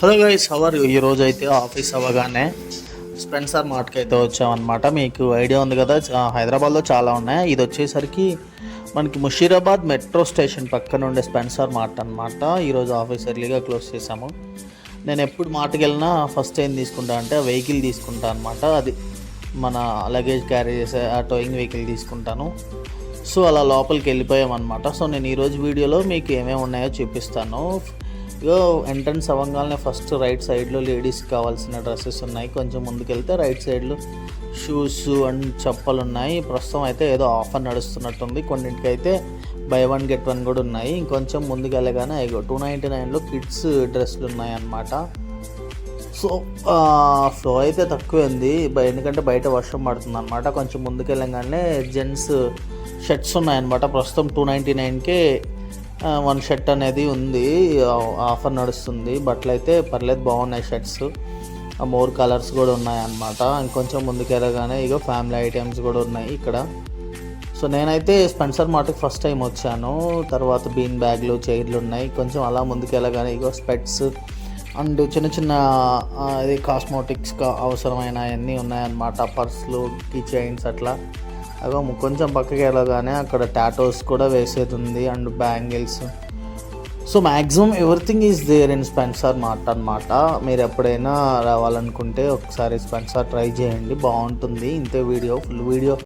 Hello guys hour ఈరోజు అయితే office అవ్వగానే స్పెన్సర్ మార్ట్కి అయితే వచ్చామన్నమాట. మీకు ఐడియా ఉంది కదా హైదరాబాద్లో చాలా ఉన్నాయి. ఇది వచ్చేసరికి మనకి ముషీరాబాద్ మెట్రో స్టేషన్ పక్కన ఉండే స్పెన్సర్ మార్ట్ అనమాట ఈరోజు ఆఫీస్ ఎర్లీగా క్లోజ్ చేసాము నేను ఎప్పుడు మార్ట్కి వెళ్ళినా ఫస్ట్ ఏం తీసుకుంటా అంటే వెహికల్ తీసుకుంటా అనమాట అది మన లగేజ్ క్యారీ చేసే ఆ టోయింగ్ వెహికల్ తీసుకుంటాను. సో అలా లోపలికి వెళ్ళిపోయాం అనమాట సో నేను ఈరోజు వీడియోలో మీకు ఏమేమి ఉన్నాయో చూపిస్తాను. ఇగో ఎంట్రన్స్ అవ్వగానే ఫస్ట్ రైట్ సైడ్లో లేడీస్కి కావాల్సిన డ్రెస్సెస్ ఉన్నాయి. కొంచెం ముందుకెళ్తే రైట్ సైడ్లో షూస్ అండ్ చెప్పలు ఉన్నాయి. ప్రస్తుతం అయితే ఏదో ఆఫర్ నడుస్తున్నట్టుంది. కొన్నింటికి అయితే బై వన్ గెట్ వన్ కూడా ఉన్నాయి. ఇంకొంచెం ముందుకు వెళ్ళగానే ఇగో టూ నైంటీ నైన్లో కిడ్స్ డ్రెస్సులు ఉన్నాయి అన్నమాట సో ఫ్లో అయితే తక్కువే ఉంది ఎందుకంటే బయట వర్షం పడుతుంది అనమాట కొంచెం ముందుకు వెళ్ళగానే జెంట్స్ షర్ట్స్ ఉన్నాయన్నమాట. ప్రస్తుతం టూ నైంటీ నైన్కే వన్ షర్ట్ అనేది ఉంది. ఆఫర్ నడుస్తుంది. బట్టలు అయితే పర్లేదు బాగున్నాయి షర్ట్స్. మోర్ కలర్స్ కూడా ఉన్నాయి అనమాట ఇంకొంచెం ముందుకెళ్ళగానే ఇక ఇగో ఫ్యామిలీ ఐటమ్స్ కూడా ఉన్నాయి ఇక్కడ. సో నేనైతే స్పెన్సర్ మార్ట్కి ఫస్ట్ టైం వచ్చాను. తర్వాత బీన్ బ్యాగ్లు చైర్లు ఉన్నాయి. కొంచెం అలా ముందుకు వెళ్ళగానే ఇగో స్పెట్స్ అండ్ చిన్న చిన్న ఇది కాస్మోటిక్స్ అవసరమైన అన్నీ ఉన్నాయన్నమాట. పర్స్లు కీ చైన్స్ అట్లా. అగో కొంచెం పక్కకి వెళ్ళగానే అక్కడ టాటోస్ కూడా వేసేది ఉంది and bangles. So maximum everything is there in Spencer mart అనమాట మీరు ఎప్పుడైనా రావాలనుకుంటే ఒకసారి స్పెన్సర్ ట్రై చేయండి. బాగుంటుంది. ఇంతే వీడియో ఫుల్ వీడియో.